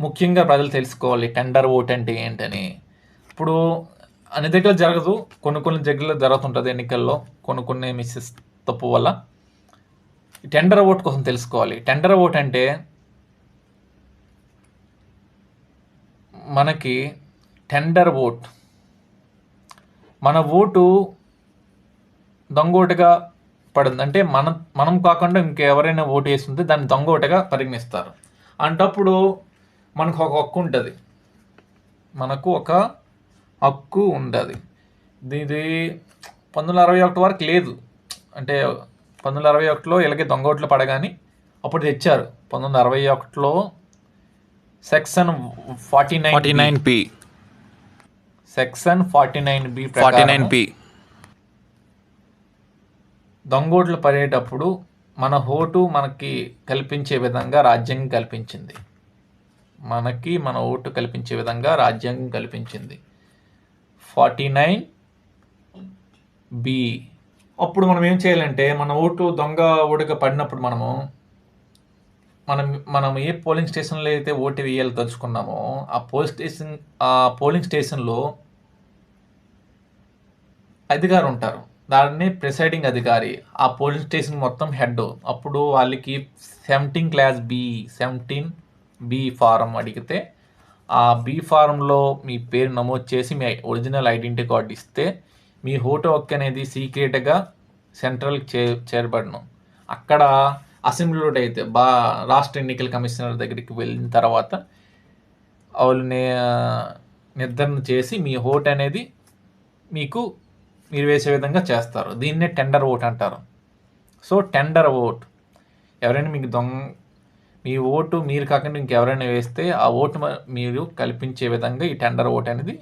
ముఖ్యంగా ప్రజలు తెలుసుకోవాలి టెండర్ ఓట్ అంటే ఏంటని. ఇప్పుడు అన్ని దగ్గర జరగదు కొన్ని కొన్ని దగ్గరలో జరుగుతుంటుంది ఎన్నికల్లో కొన్ని కొన్ని మిస్సెస్ తప్పు వల్ల. టెండర్ ఓట్ కోసం తెలుసుకోవాలి. టెండర్ ఓట్ అంటే మనకి టెండర్ ఓట్. మన ఓటు దొంగోటుగా పడింది. అంటే మనం మనం కాకుండా ఇంకెవరైనా ఓటు వేస్తుంటే దాన్ని దొంగోటుగా పరిగణిస్తారు. అంటప్పుడు మనకు ఒక హక్కు ఉంటుంది. మనకు ఒక హక్కు ఉండదు ఇది పంతొమ్మిది వందల అరవై ఒకటి వరకు లేదు. అంటే పంతొమ్మిది వందల అరవై ఒకటిలో ఇలాగే దొంగ ఓట్లు పడగాని అప్పుడు తెచ్చారు. పంతొమ్మిది వందల అరవై ఒకటిలో section forty forty nine nine P. Section forty nine B forty nine P. దొంగోట్లు పడేటప్పుడు మన ఓటు మనకి కల్పించే విధంగా రాజ్యాంగం కల్పించింది. మనకి మన ఓటు కల్పించే విధంగా రాజ్యాంగం కల్పించింది. Forty nine B. అప్పుడు మనం ఏం చేయాలంటే మన ఓటు దొంగ ఓటుగా పడినప్పుడు మనము మనం మనం ఏ పోలింగ్ స్టేషన్లో అయితే ఓటు వేయాలి తలుచుకున్నామో ఆ పోలింగ్ స్టేషన్ ఆ పోలింగ్ స్టేషన్లో అధికారి ఉంటారు. దాన్ని ప్రిసైడింగ్ అధికారి ఆ పోలింగ్ స్టేషన్ మొత్తం హెడ్. అప్పుడు వాళ్ళకి seventeen class B seventeen B form అడిగితే ఆ బి ఫారంలో మీ పేరు నమోదు చేసి మీ ఒరిజినల్ ఐడెంటిటీ కార్డు ఇస్తే మీ ఓటు హక్కు అనేది సీక్రెట్గా సెంట్రల్ చే చేరబడను. అక్కడ అసెంబ్లీలో అయితే బా రాష్ట్ర ఎన్నికల కమిషనర్ దగ్గరికి వెళ్ళిన తర్వాత వాళ్ళు నిర్ధారణ చేసి మీ ఓట్ అనేది మీకు మీరు వేసే విధంగా చేస్తారు. దీన్నే టెండర్ ఓట్ అంటారు. సో టెండర్ ఓట్ ఎవరైనా మీకు దొంగ మీ ఓటు మీరు కాకుండా ఇంకెవరైనా వేస్తే ఆ ఓటు మీరు కల్పించే విధంగా ఈ టెండర్ ఓటు అనేది